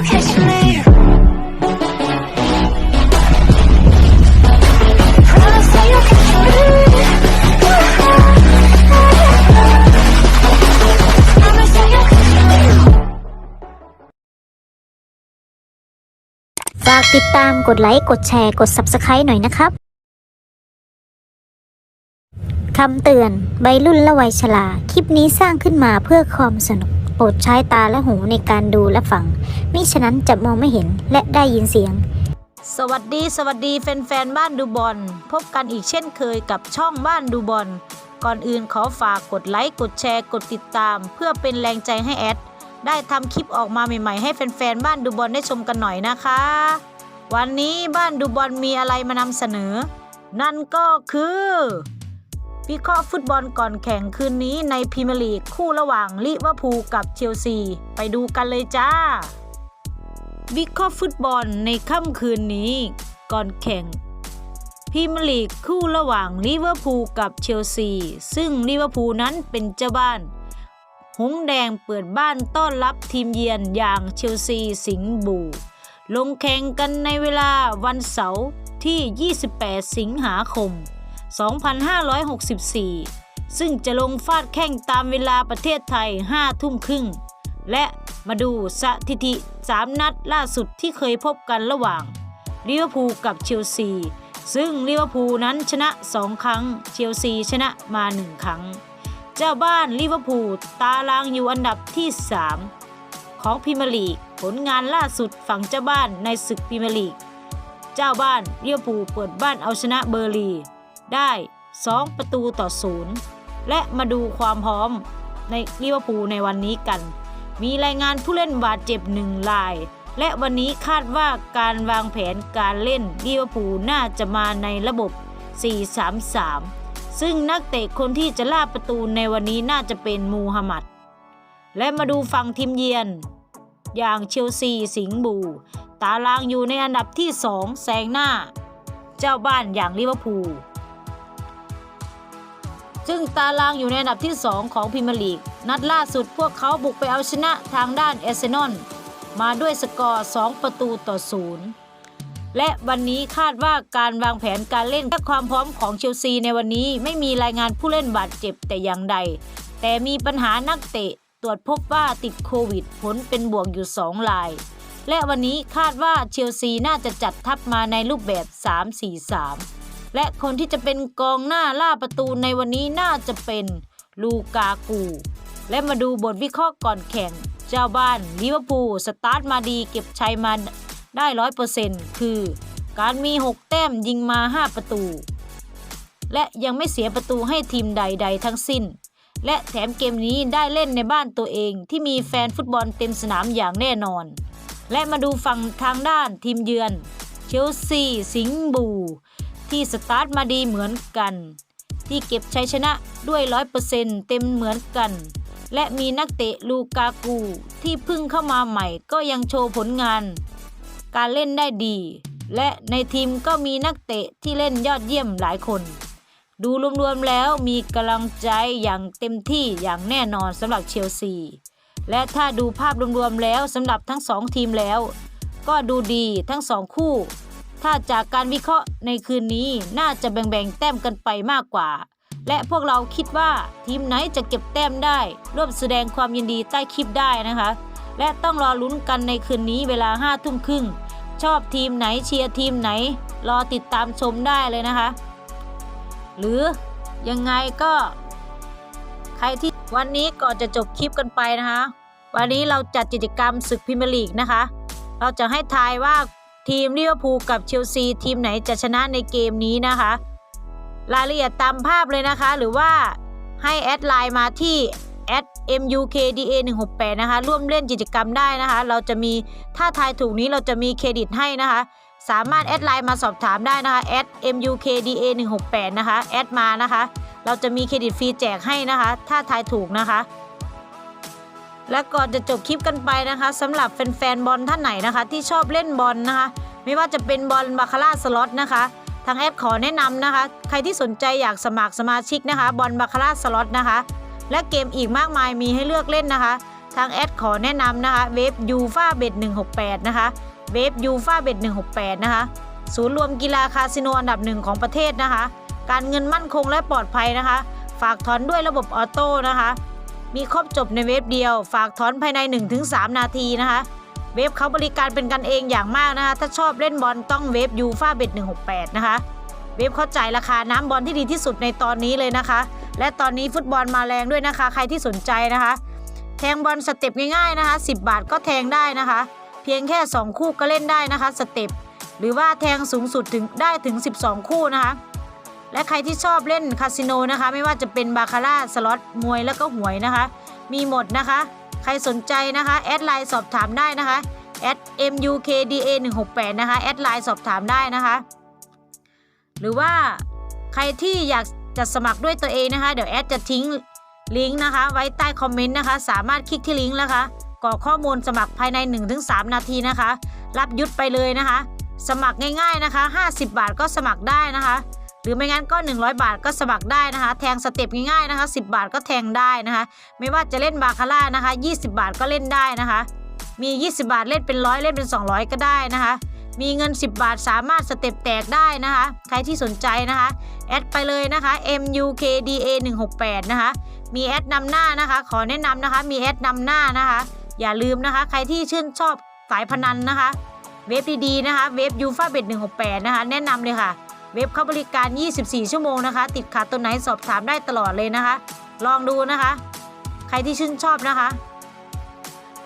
ฝากติดตามกดไลค์ กดแชร์ กด Subscribe หน่อยนะครับ คำเตือนใบรุ่นและวัยชรา คลิปนี้สร้างขึ้นมาเพื่อความสนุก ปรดใช้ตาและหูในการดูและฟัง มิฉะนั้นจะมองไม่เห็นและได้ยินเสียง สวัสดีสวัสดีแฟนๆบ้านดูบอลพบกันอีกเช่นเคยกับช่องบ้านดูบอลก่อนอื่นขอฝากกดไลค์กดแชร์กดติดตาม เพื่อเป็นแรงใจให้แอด ได้ทำคลิปออกมาใหม่ๆให้แฟนๆบ้านดูบอลได้ชมกันหน่อยนะคะ วันนี้บ้านดูบอลมีอะไรมานำเสนอ นั่นก็คือ วิเคราะห์ฟุตบอลก่อนแข่งคืนนี้ในพรีเมียร์ลีกคู่ระหว่างลิเวอร์พูลกับเชลซี ไปดูกันเลยจ้า วิเคราะห์ฟุตบอลในค่ำคืนนี้ ก่อนแข่งพรีเมียร์ลีกคู่ระหว่างลิเวอร์พูลกับเชลซี ซึ่งลิเวอร์พูลนั้นเป็นเจ้าบ้าน หงแดงเปิดบ้านต้อนรับทีมเยือนอย่างเชลซีสิงห์บูลงแข่งกันในเวลาวันเสาร์ที่ 28 สิงหาคม 2564 ซึ่งจะลงฟาดแข่งตามเวลาประเทศไทย 5 ทุ่มครึ่ง และมาดูสถิติ 3 นัดล่าสุดที่เคยพบกันระหว่างลิเวอร์พูลกับเชลซี ซึ่งลิเวอร์พูลนั้นชนะ 2 ครั้ง เชลซีชนะมา 1 ครั้ง เจ้าบ้านลิเวอร์พูลตารางอยู่อันดับที่ 3 ของพรีเมียร์ลีก ผลงานล่าสุดฝั่งเจ้าบ้านในศึกพรีเมียร์ลีก เจ้าบ้านลิเวอร์พูลเปิดบ้านเอาชนะเบอร์ลี ได้ 2 ประตูต่อศูนย์และมาดูความพร้อมในลิเวอร์พูลในวันนี้กัน มีรายงานผู้เล่นบาดเจ็บหนึ่งราย และวันนี้คาดว่าการวางแผนการเล่นลิเวอร์พูลน่าจะมาในระบบ 4-3-3 ซึ่งนักเตะคนที่จะล่าประตูในวันนี้น่าจะเป็นมูฮัมหมัด และมาดูฝั่งทีมเยือนอย่างเชลซีสิงห์บู ตารางอยู่ในอันดับที่ 2 แซงหน้า เจ้าบ้านอย่างลิเวอร์พูล ซึ่งตารางอยู่ในอันดับที่ 2 ของพรีเมียร์ลีก นัดล่าสุดพวกเขาบุกไปเอาชนะทางด้านเอเซนอลมาด้วยสกอร์ 2 ประตูต่อศูนย์และวันนี้คาดว่าการวางแผนการเล่นและความพร้อมของเชลซีในวันนี้ไม่มีรายงานผู้เล่นบาดเจ็บแต่อย่างใด แต่มีปัญหานักเตะตรวจพบว่าติดโควิด ผลเป็นบวกอยู่ 2 ราย และวันนี้คาดว่าเชลซีน่าจะจัดทัพมาในรูปแบบ 3-4-3 และคนที่จะเป็นกองหน้าล่าประตูในวันนี้น่าจะเป็นลูกากู และมาดูบทวิเคราะห์ก่อนแข่ง เจ้าบ้านลิเวอร์พูลสตาร์ทมาดีเก็บชัยมาได้ร้อยเปอร์เซ็นต์คือ การมี 6 แต้มยิงมา 5 ประตู และยังไม่เสียประตูให้ทีมใดๆ ทั้งสิ้น และแถมเกมนี้ได้เล่นในบ้านตัวเองที่มีแฟนฟุตบอลเต็มสนามอย่างแน่นอน และมาดูฝั่งทางด้านทีมเยือน เชลซี สิงบู ที่สตาร์ทมาดีเหมือนกัน ที่เก็บชัยชนะด้วยร้อยเปอร์เซ็นต์เต็มเหมือนกัน และมีนักเตะลูกากูที่เพิ่งเข้ามาใหม่ก็ยังโชว์ผลงาน การเล่นได้ดี และในทีมก็มีนักเตะที่เล่นยอดเยี่ยมหลายคน ดูรวมๆแล้วมีกำลังใจอย่างเต็มที่อย่างแน่นอนสำหรับเชลซีและถ้าดูภาพรวมๆแล้วสำหรับทั้งสองทีมแล้ว ก็ดูดีทั้งสองคู่ ถ้าจากการวิเคราะห์ในคืนนี้น่าจะแบ่งๆแต้มกันไปมากกว่า และพวกเราคิดว่าทีมไหนจะเก็บแต้มได้ ร่วมแสดงความยินดีใต้คลิปได้นะคะ และต้องรอลุ้นกันในคืนนี้เวลา5้าทุ่มครึ่งชอบทีมไหนเชียร์ทีมไหน รอติดตามชมได้เลยนะคะ หรือยังไงก็ ใครที่วันนี้ก่อนจะจบคลิปกันไปนะคะ วันนี้เราจัดกิจกรรมศึกพรีเมียร์ลีกนะคะ เราจะให้ทายว่า ทีมลิเวอร์พูลกับเชลซีทีมไหนจะชนะในเกมนี้นะคะ รายละเอียดตามภาพเลยนะคะ หรือว่าให้แอดไลน์มาที่ mukda 1 6 8 นะคะ ร่วมเล่นกิจกรรมได้นะคะ เราจะมีถ้าทายถูกนี้เราจะมีเครดิตให้นะคะ สามารถแอดไลน์มาสอบถามได้นะคะ mukda 1 6 8 นะคะ แอดมานะคะ เราจะมีเครดิตฟรีแจกให้นะคะ ถ้าทายถูกนะคะ และก่อนจะจบคลิปกันไปนะคะสำหรับแฟนๆบอลท่านไหนนะคะ ที่ชอบเล่นบอลนะคะ ไม่ว่าจะเป็นบอลบาคาร่าสล็อตนะคะ ทางแอปขอแนะนำนะคะ ใครที่สนใจอยากสมัครสมาชิกนะคะ บอลบาคาร่าสล็อตนะคะ และเกมอีกมากมายมีให้เลือกเล่นนะคะ ทางแอดขอแนะนำนะคะเว็บยูฟาเบ็ด168นะคะเว็บยูฟาเบ็ด168นะคะศูนย์รวมกีฬาคาสิโนอันดับหนึ่งของประเทศนะคะ การเงินมั่นคงและปลอดภัยนะคะ ฝากถอนด้วยระบบออโต้นะคะ มีครบจบในเว็บเดียว ฝากถอนภายใน 1-3 นาทีนะคะ เว็บเขาบริการเป็นกันเองอย่างมากนะคะ ถ้าชอบเล่นบอลต้องเว็บยูฟาเบ็ด168 นะคะ เว็บเขาจ่ายราคาน้ำบอลที่ดีที่สุดในตอนนี้เลยนะคะ และตอนนี้ฟุตบอลมาแรงด้วยนะคะ ใครที่สนใจนะคะ แทงบอลสเต็ปง่ายๆนะคะ 10 บาทก็แทงได้นะคะ เพียงแค่ 2 คู่ก็เล่นได้นะคะสเต็ปหรือว่าแทงสูงสุดถึงได้ถึง 12 คู่นะคะ และใครที่ชอบเล่นคาสิโนนะคะ ไม่ว่าจะเป็นบาคาร่าสล็อตมวยแล้วก็หวยนะคะ มีหมดนะคะ ใครสนใจนะคะแอดไลน์สอบถามได้นะคะแอด mukda 168นะคะแอดไลน์สอบถามได้นะคะ หรือว่าใครที่อยากจะสมัครด้วยตัวเองนะคะ เดี๋ยวแอดจะทิ้งลิงก์นะคะ ไว้ใต้คอมเมนต์นะคะ สามารถคลิกที่ลิงก์นะคะกรอกข้อมูลสมัครภายใน 1-3 นาทีนะคะ รับยุทธไปเลยนะคะ สมัครง่ายๆนะคะ 50 บาทก็สมัครได้นะคะ หรือไม่งั้นก็ 100 บาทก็สมัครได้นะคะ แทงสเต็ปง่ายๆนะคะ 10 บาทก็แทงได้นะคะ ไม่ว่าจะเล่นบาคาร่านะคะ 20 บาทก็เล่นได้นะคะ มี 20 บาทเล่นเป็นร้อยเล่นเป็น 200 ก็ได้นะคะ มีเงิน 10 บาทสามารถสเต็ปแตกได้นะคะ ใครที่สนใจนะคะ แอดไปเลยนะคะ mukda 168นะคะ มีแอดนำหน้านะคะ ขอแนะนำนะคะ มีแอดนำหน้านะคะ อย่าลืมนะคะ ใครที่ชื่นชอบสายพนันนะคะ เว็บดีๆนะคะ เว็บยูฟาเบ็ด168 นะคะ แนะนำเลยค่ะ เว็บเขาบริการ 24 ชั่วโมงนะคะ ติดขัดตัวไหนสอบถามได้ตลอดเลยนะคะ ลองดูนะคะ ใครที่ชื่นชอบนะคะ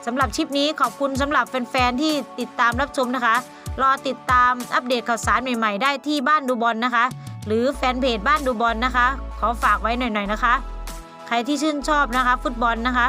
สำหรับคลิปนี้ขอบคุณสำหรับแฟนๆที่ติดตามรับชมนะคะ รอติดตามอัปเดตข่าวสารใหม่ๆ ได้ที่บ้านดูบอลนะคะ หรือแฟนเพจบ้านดูบอลนะคะ ขอฝากไว้หน่อยๆนะคะ ใครที่ชื่นชอบนะคะ ฟุตบอลนะคะ